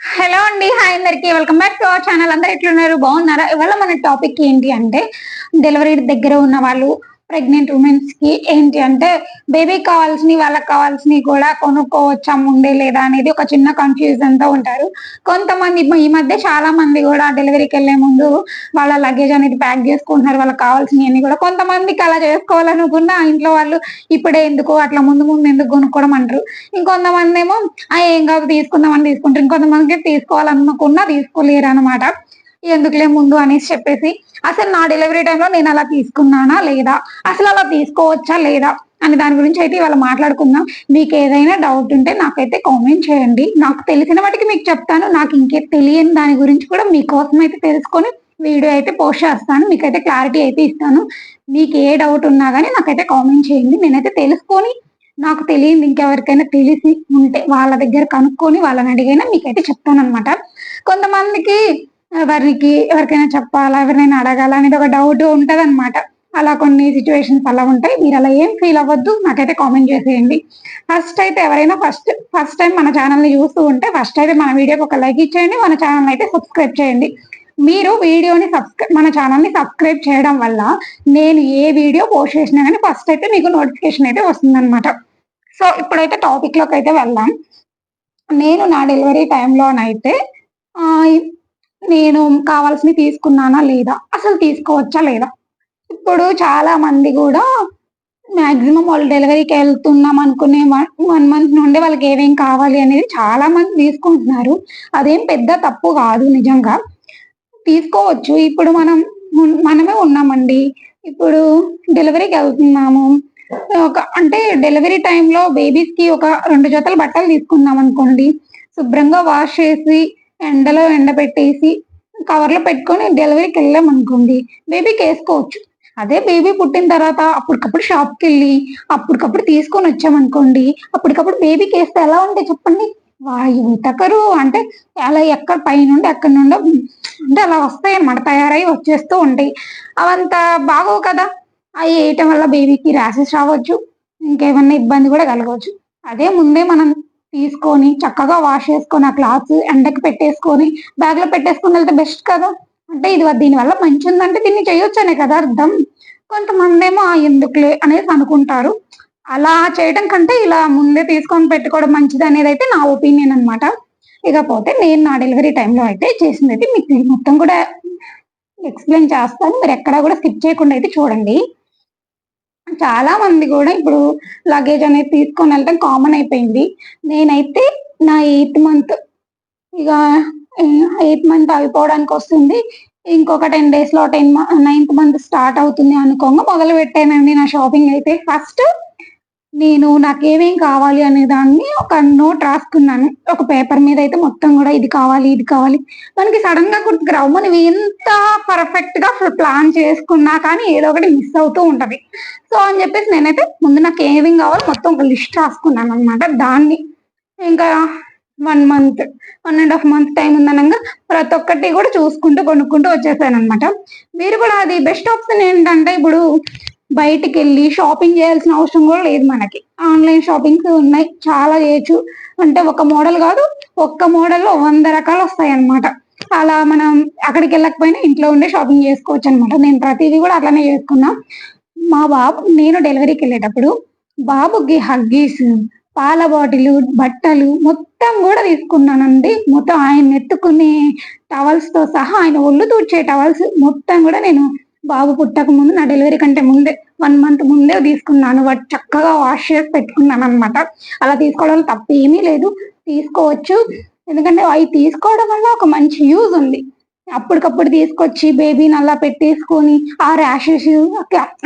Hello అండి hi అందరికి. Welcome back to our channel అందరు ఎట్లున్నారు? బాగున్నారా? ఇవాళ మన టాపిక్ ఏంటి అంటే డెలివరీ దగ్గర ఉన్న వాళ్ళు ప్రెగ్నెంట్ ఉమెన్స్కి ఏంటి అంటే బేబీ కావాల్సినవి వాళ్ళకి కావాల్సినవి కూడా కొనుక్కోవచ్చా ఉండే లేదా అనేది ఒక చిన్న కన్ఫ్యూజన్తో ఉంటారు. కొంతమంది ఈ మధ్య చాలా మంది కూడా డెలివరీకి వెళ్ళే ముందు వాళ్ళ లగేజ్ అనేది ప్యాక్ చేసుకుంటున్నారు. వాళ్ళకి కావాల్సినవి కూడా కొంతమందికి అలా చేసుకోవాలనుకున్న ఇంట్లో వాళ్ళు ఇప్పుడే ఎందుకు అట్లా ముందు ముందు ఎందుకు కొనుక్కోవడం అంటారు. ఇంకొంతమంది ఏమో ఆ ఏం కాదు తీసుకుందామని తీసుకుంటారు. ఇంకొంతమందికి తీసుకోవాలనుకున్నా తీసుకోలేరు అనమాట ఎందుకులే ముందు అనేసి చెప్పేసి అసలు నా డెలివరీ టైంలో నేను అలా తీసుకున్నానా లేదా? అసలు అలా తీసుకోవచ్చా లేదా? అని దాని గురించి అయితే ఇవాళ మాట్లాడుకుందాం. మీకు ఏదైనా డౌట్ ఉంటే నాకైతే కామెంట్ చేయండి. నాకు తెలిసిన వాటికి మీకు చెప్తాను. నాకు ఇంకే తెలియని దాని గురించి కూడా మీకోసం అయితే తెలుసుకొని వీడియో అయితే పోస్ట్ చేస్తాను. మీకైతే క్లారిటీ అయితే ఇస్తాను. మీకు ఏ డౌట్ ఉన్నా కానీ నాకైతే కామెంట్ చేయండి. నేనైతే తెలుసుకొని నాకు తెలియదు ఇంకెవరికైనా తెలిసి ఉంటే వాళ్ళ దగ్గర కనుక్కొని వాళ్ళని అడిగైనా మీకైతే చెప్తాను అనమాట కొంతమందికి ఎవరికి ఎవరికైనా చెప్పాలా ఎవరినైనా అడగాలా అనేది ఒక డౌట్ ఉంటది అనమాట అలా కొన్ని సిచ్యువేషన్స్ అలా ఉంటాయి. మీరు అలా ఏం ఫీల్ అవ్వద్దు. నాకైతే కామెంట్ చేసేయండి. ఫస్ట్ అయితే ఎవరైనా ఫస్ట్ ఫస్ట్ టైం మన ఛానల్ని చూస్తూ ఉంటే ఫస్ట్ అయితే మన వీడియోకి ఒక లైక్ ఇచ్చేయండి. మన ఛానల్ అయితే సబ్స్క్రైబ్ చేయండి. మీరు వీడియోని సబ్స్క్రై మన ఛానల్ని సబ్స్క్రైబ్ చేయడం వల్ల నేను ఏ వీడియో పోస్ట్ చేసినా కానీ ఫస్ట్ అయితే మీకు నోటిఫికేషన్ అయితే వస్తుందన్నమాట. సో ఇప్పుడైతే టాపిక్లోకి అయితే వెళ్దాం. నేను నా డెలివరీ టైంలోనైతే నేను కావాల్సినవి తీసుకున్నానా లేదా? అసలు తీసుకోవచ్చా లేదా? ఇప్పుడు చాలా మంది కూడా మాక్సిమం వాళ్ళు డెలివరీకి వెళ్తున్నాం అనుకునే వన్ మంత్ నుండి వాళ్ళకి ఏమేం కావాలి అనేది చాలా మంది తీసుకుంటున్నారు. అదేం పెద్ద తప్పు కాదు నిజంగా. తీసుకోవచ్చు. ఇప్పుడు మనం మనమే ఉన్నామండి. ఇప్పుడు డెలివరీకి వెళ్తున్నాము. ఒక అంటే డెలివరీ టైంలో బేబీస్కి ఒక రెండు జతల బట్టలు తీసుకుందాం అనుకోండి. శుభ్రంగా వాష్ చేసి ఎండలో ఎండబెట్టేసి కవర్లో పెట్టుకొని డెలివరీకి వెళ్ళామనుకోండి బేబీకి వేసుకోవచ్చు అదే బేబీ పుట్టిన తర్వాత అప్పటికప్పుడు షాప్కి వెళ్ళి అప్పటికప్పుడు తీసుకొని వచ్చామనుకోండి అప్పటికప్పుడు బేబీకి వేస్తే ఎలా ఉంటాయి చెప్పండి? వాయు తకరు అంటే అలా ఎక్కడ పైనుండి ఎక్కడి నుండో అంటే అలా వస్తాయి అన్నమాట తయారై వచ్చేస్తూ ఉంటాయి. అవంతా బాగోవు కదా. అవి వేయటం వల్ల బేబీకి ర్యాషెస్ రావచ్చు ఇంకేమన్నా ఇబ్బంది కూడా కలగవచ్చు. అదే ముందే మనం తీసుకొని చక్కగా వాష్ చేసుకొని ఆ క్లాత్ ఎండకి పెట్టేసుకొని బ్యాగ్లో వెళ్తే బెస్ట్ కదా? అంటే ఇది దీని వల్ల మంచి ఉందంటే దీన్ని చేయొచ్చనే కదా అర్థం? కొంతమంది ఏమో ఎందుకులే? అనేసి అనుకుంటారు. అలా చేయడం కంటే ఇలా ముందే తీసుకొని పెట్టుకోవడం మంచిది అనేది అయితే నా ఒపీనియన్ అన్నమాట. ఇకపోతే నేను నా డెలివరీ టైంలో అయితే చేసింది అయితే మీకు మొత్తం కూడా ఎక్స్ప్లెయిన్ చేస్తాను. మీరు ఎక్కడా కూడా స్కిప్ చేయకుండా అయితే చూడండి. చాలా మంది కూడా ఇప్పుడు లగేజ్ అనేది తీసుకొని వెళ్ళటం కామన్ అయిపోయింది. నేనైతే నా ఎయిత్ మంత్ ఇక ఎయిత్ మంత్ అయిపోవడానికి వస్తుంది. ఇంకొక టెన్ డేస్లో టెన్ నైన్త్ మంత్ స్టార్ట్ అవుతుంది అనుకోగా మొదలు పెట్టానండి నా షాపింగ్ అయితే. ఫస్ట్ నేను నాకు ఏమేం కావాలి అనే దాన్ని ఒక నోట్ రాసుకున్నాను. ఒక పేపర్ మీద అయితే మొత్తం కూడా ఇది కావాలి ఇది కావాలి. మనకి సడన్గా గుర్తుకురావు మనం ఎంత పర్ఫెక్ట్గా ప్లాన్ చేసుకున్నా కానీ ఏదో ఒకటి మిస్ అవుతూ ఉంటది. సో అని చెప్పేసి నేనైతే ముందు నాకు ఏమేం కావాలో మొత్తం ఒక లిస్ట్ రాసుకున్నాను అనమాట దాన్ని ఇంకా one month one and half month time ఉందనగా ప్రతి ఒక్కటి కూడా చూసుకుంటూ కొనుక్కుంటూ వచ్చేసాను అనమాట మీరు కూడా అది బెస్ట్ ఆప్షన్ ఏంటంటే ఇప్పుడు బయటికి వెళ్ళి షాపింగ్ చేయాల్సిన అవసరం కూడా లేదు మనకి. ఆన్లైన్ షాపింగ్స్ ఉన్నాయి చాలా చేయొచ్చు. అంటే ఒక మోడల్ కాదు ఒక్క మోడల్లో వంద రకాలు వస్తాయి అన్నమాట అలా మనం అక్కడికి వెళ్ళకపోయినా ఇంట్లో ఉండే షాపింగ్ చేసుకోవచ్చు అనమాట నేను ప్రతిదీ కూడా అట్లానే చేసుకున్నా. మా బాబు నేను డెలివరీకి వెళ్ళేటప్పుడు బాబుకి హగ్గీస్ పాల బాటిల్ బట్టలు మొత్తం కూడా తీసుకున్నానండి. మొత్తం ఆయన ఎత్తుకునే టవల్స్తో సహా ఆయన ఒళ్ళు తూడ్చే టవల్స్ మొత్తం కూడా నేను బాబు పుట్టక ముందు నా డెలివరీ కంటే ముందే వన్ మంత్ ముందే తీసుకున్నాను. వాటి చక్కగా వాష్ చేసి పెట్టుకున్నాను అనమాట అలా తీసుకోవడం తప్పు ఏమీ లేదు. తీసుకోవచ్చు. ఎందుకంటే అవి తీసుకోవడం వల్ల ఒక మంచి యూజ్ ఉంది. అప్పటికప్పుడు తీసుకొచ్చి బేబీని అలా పెట్టేసుకొని ఆ ర్యాషెస్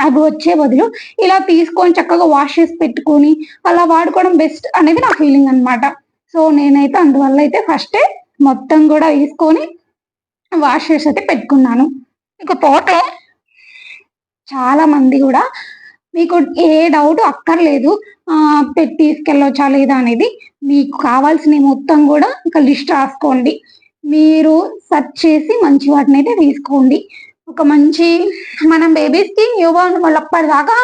అవి వచ్చే బదులు ఇలా తీసుకొని చక్కగా వాష్ చేసి పెట్టుకొని అలా వాడుకోవడం బెస్ట్ అనేది నా ఫీలింగ్ అనమాట సో నేనైతే అందువల్ల అయితే ఫస్టే మొత్తం కూడా తీసుకొని వాష్ చేసి అయితే పెట్టుకున్నాను. ఇకపోతే చాలా మంది కూడా మీకు ఏ డౌట్ అక్కర్లేదు. పెట్టి తీసుకెళ్ళొచ్చా లేదా అనేది మీకు కావాల్సిన మొత్తం కూడా ఒక లిస్ట్ రాసుకోండి. మీరు సెర్చ్ చేసి మంచి వాటిని అయితే తీసుకోండి. ఒక మంచి మనం బేబీస్కి న్యూ బార్న్ వాళ్ళు అప్పటిదాకా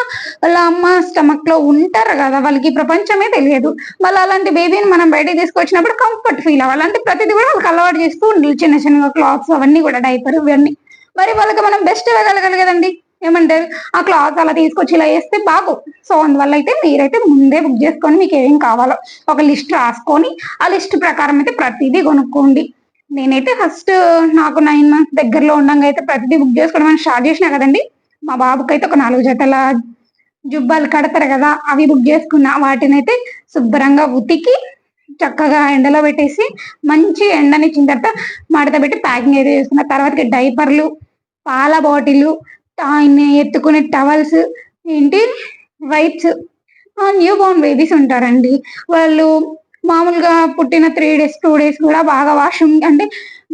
వాళ్ళ అమ్మ స్టమక్లో ఉంటారు కదా వాళ్ళకి ప్రపంచమే తెలియదు. వాళ్ళు అలాంటి బేబీని మనం బయటకు తీసుకొచ్చినప్పుడు కంఫర్ట్ ఫీల్ అవ్వాలి. అంటే ప్రతిదీ కూడా వాళ్ళకి అలవాటు చేస్తూ ఉండాలి. చిన్న చిన్న క్లాత్స్ అవన్నీ కూడా డైపర్ ఇవన్నీ. మరి వాళ్ళకి మనం బెస్ట్ ఇవ్వగలగాలి కదండి ఏమంటారు? ఆ క్లాత్ అలా తీసుకొచ్చి ఇలా వేస్తే బాగు. సో అందువల్ల అయితే మీరైతే ముందే బుక్ చేసుకొని మీకు ఏం కావాలో ఒక లిస్ట్ రాసుకొని ఆ లిస్ట్ ప్రకారం అయితే ప్రతిదీ కొనుక్కోండి. నేనైతే ఫస్ట్ నాకు నైన్ మంత్స్ దగ్గరలో ఉండగా అయితే ప్రతిదీ బుక్ చేసుకోవడం స్టార్ట్ చేసినా కదండి. మా బాబుకి అయితే ఒక నాలుగు జతల జుబ్బాలు కడతారు కదా అవి బుక్ చేసుకున్నా. వాటిని అయితే శుభ్రంగా ఉతికి చక్కగా ఎండలో పెట్టేసి మంచి ఎండనిచ్చిన తర్వాత మడత పెట్టి ప్యాకింగ్ అయితే చేసుకున్న. తర్వాత డైపర్లు పాల బాటిల్ ఆయన ఎత్తుకునే టవల్స్ ఏంటి? వైప్స్. న్యూ బోర్న్ బేబీస్ ఉంటారండి. వాళ్ళు మామూలుగా పుట్టిన త్రీ డేస్ టూ డేస్ కూడా బాగా వాష్రూమ్ అంటే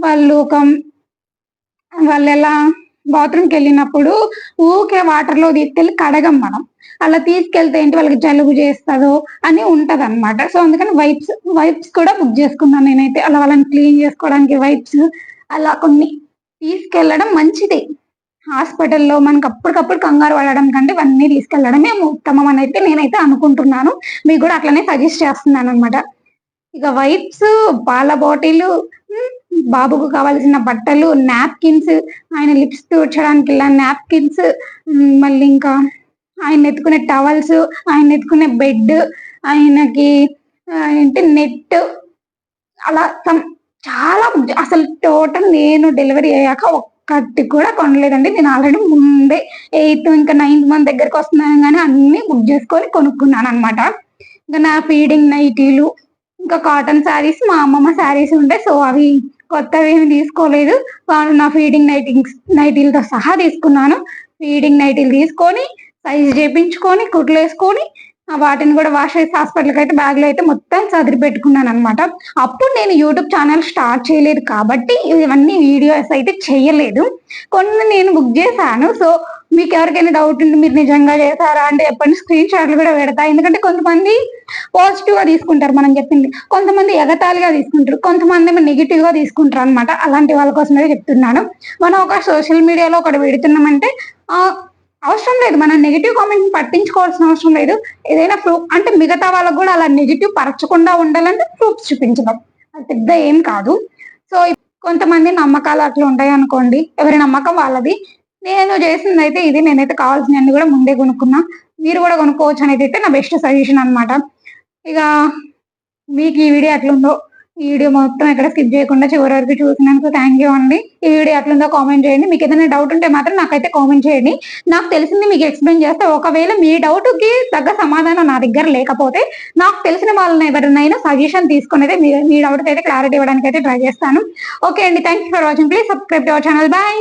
వాళ్ళు ఒక వాళ్ళు ఎలా బాత్రూమ్కి వెళ్ళినప్పుడు ఊకే వాటర్లో తీసుకెళ్ళి కడగం మనం. అలా తీసుకెళ్తే ఏంటి వాళ్ళకి జలుబు చేస్తుందో అని ఉంటది అనమాట సో అందుకని వైప్స్ వైప్స్ కూడా బుక్ చేసుకున్నాను నేనైతే. అలా వాళ్ళని క్లీన్ చేసుకోవడానికి వైప్స్ అలా కొన్ని తీసుకెళ్ళడం మంచిది. హాస్పిటల్లో మనకు అప్పటికప్పుడు కంగారు పడడం కంటే ఇవన్నీ తీసుకెళ్ళడమే ఉత్తమం అని అయితే నేనైతే అనుకుంటున్నాను. మీకు కూడా అట్లనే సజెస్ట్ చేస్తున్నాను అనమాట ఇక వైప్స్ పాల బాటిల్ బాబుకు కావాల్సిన బట్టలు నాప్కిన్స్ ఆయన లిప్స్ తూడ్చడానికి ఇలా నాప్కిన్స్ మళ్ళీ ఇంకా ఆయన ఎత్తుకునే టవల్స్ ఆయన ఎత్తుకునే బెడ్ ఆయనకి ఏంటి నెట్ అలా చాలా అసలు టోటల్ నేను డెలివరీ అయ్యాక ఒక్కటి కూడా కొనలేదండి. నేను ఆల్రెడీ ముందే ఎయిత్ ఇంకా నైన్త్ మంత్ దగ్గరకు వస్తున్నాను కానీ అన్ని బుక్ చేసుకొని కొనుక్కున్నాను అనమాట ఇంకా నా ఫీడింగ్ నైటీలు ఇంకా కాటన్ శారీస్ మా అమ్మమ్మ శారీస్ ఉంటాయి సో అవి కొత్తవి ఏమి తీసుకోలేదు. వాళ్ళు నా ఫీడింగ్ నైటింగ్స్ నైటీలతో సహా తీసుకున్నాను. ఫీడింగ్ నైటీలు తీసుకొని సైజ్ చేపించుకొని కుట్లు వేసుకొని వాటిని కూడా వాష్ చేసి హాస్పిటల్కి అయితే బ్యాగ్లో అయితే మొత్తం చదిరి పెట్టుకున్నాను అనమాట అప్పుడు నేను యూట్యూబ్ ఛానల్ స్టార్ట్ చేయలేదు కాబట్టి ఇవన్నీ వీడియోస్ అయితే చేయలేదు. కొన్ని నేను బుక్ చేశాను. సో మీకు ఎవరికైనా డౌట్ ఉంటే మీరు నిజంగా చేశారా అంటే చెప్పండి. స్క్రీన్ షాట్లు కూడా పెడతా. ఎందుకంటే కొంతమంది పాజిటివ్గా తీసుకుంటారు మనం చెప్పింది. కొంతమంది ఎగతాళిగా తీసుకుంటారు. కొంతమంది ఏమో నెగిటివ్గా తీసుకుంటారు అనమాట అలాంటి వాళ్ళ కోసమే చెప్తున్నాను. మనం ఒక సోషల్ మీడియాలో ఒకటి పెడుతున్నామంటే అవసరం లేదు. మనం నెగిటివ్ కామెంట్ పట్టించుకోవాల్సిన అవసరం లేదు. ఏదైనా ప్రూఫ్ అంటే మిగతా వాళ్ళకు కూడా అలా నెగిటివ్ పరచకుండా ఉండాలంటే ప్రూఫ్స్ చూపించడం. అది పెద్ద ఏం కాదు. సో కొంతమంది నమ్మకాలు అట్లా ఉంటాయి అనుకోండి. ఎవరి నమ్మకం వాళ్ళది. నేను చేసింది అయితే ఇది నేనైతే కావాల్సినవన్నీ కూడా ముందే కొనుక్కున్నా. మీరు కూడా కొనుక్కోవచ్చు అనేది అయితే నా బెస్ట్ సజెషన్ అనమాట ఇక మీకు ఈ వీడియో ఎట్లుందో వీడియో మొత్తం ఎక్కడ స్కిప్ చేయకుండా చివరి వరకు చూసినందుకు థ్యాంక్ యూ అండి. ఈ వీడియో ఎట్లుందో కామెంట్ చేయండి. మీకు ఏదైనా డౌట్ ఉంటే మాత్రం నాకైతే కామెంట్ చేయండి. నాకు తెలిసింది మీకు ఎక్స్ప్లెయిన్ చేస్తే ఒకవేళ మీ డౌట్కి తగ్గ సమాధానం నా దగ్గర లేకపోతే నాకు తెలిసిన వాళ్ళని ఎవరినైనా సజెషన్ తీసుకుని అయితే మీ డౌట్ అయితే క్లారిటీ ఇవ్వడానికి అయితే ట్రై చేస్తాను. ఓకే అండి. Thank for watching please subscribe to our channel bye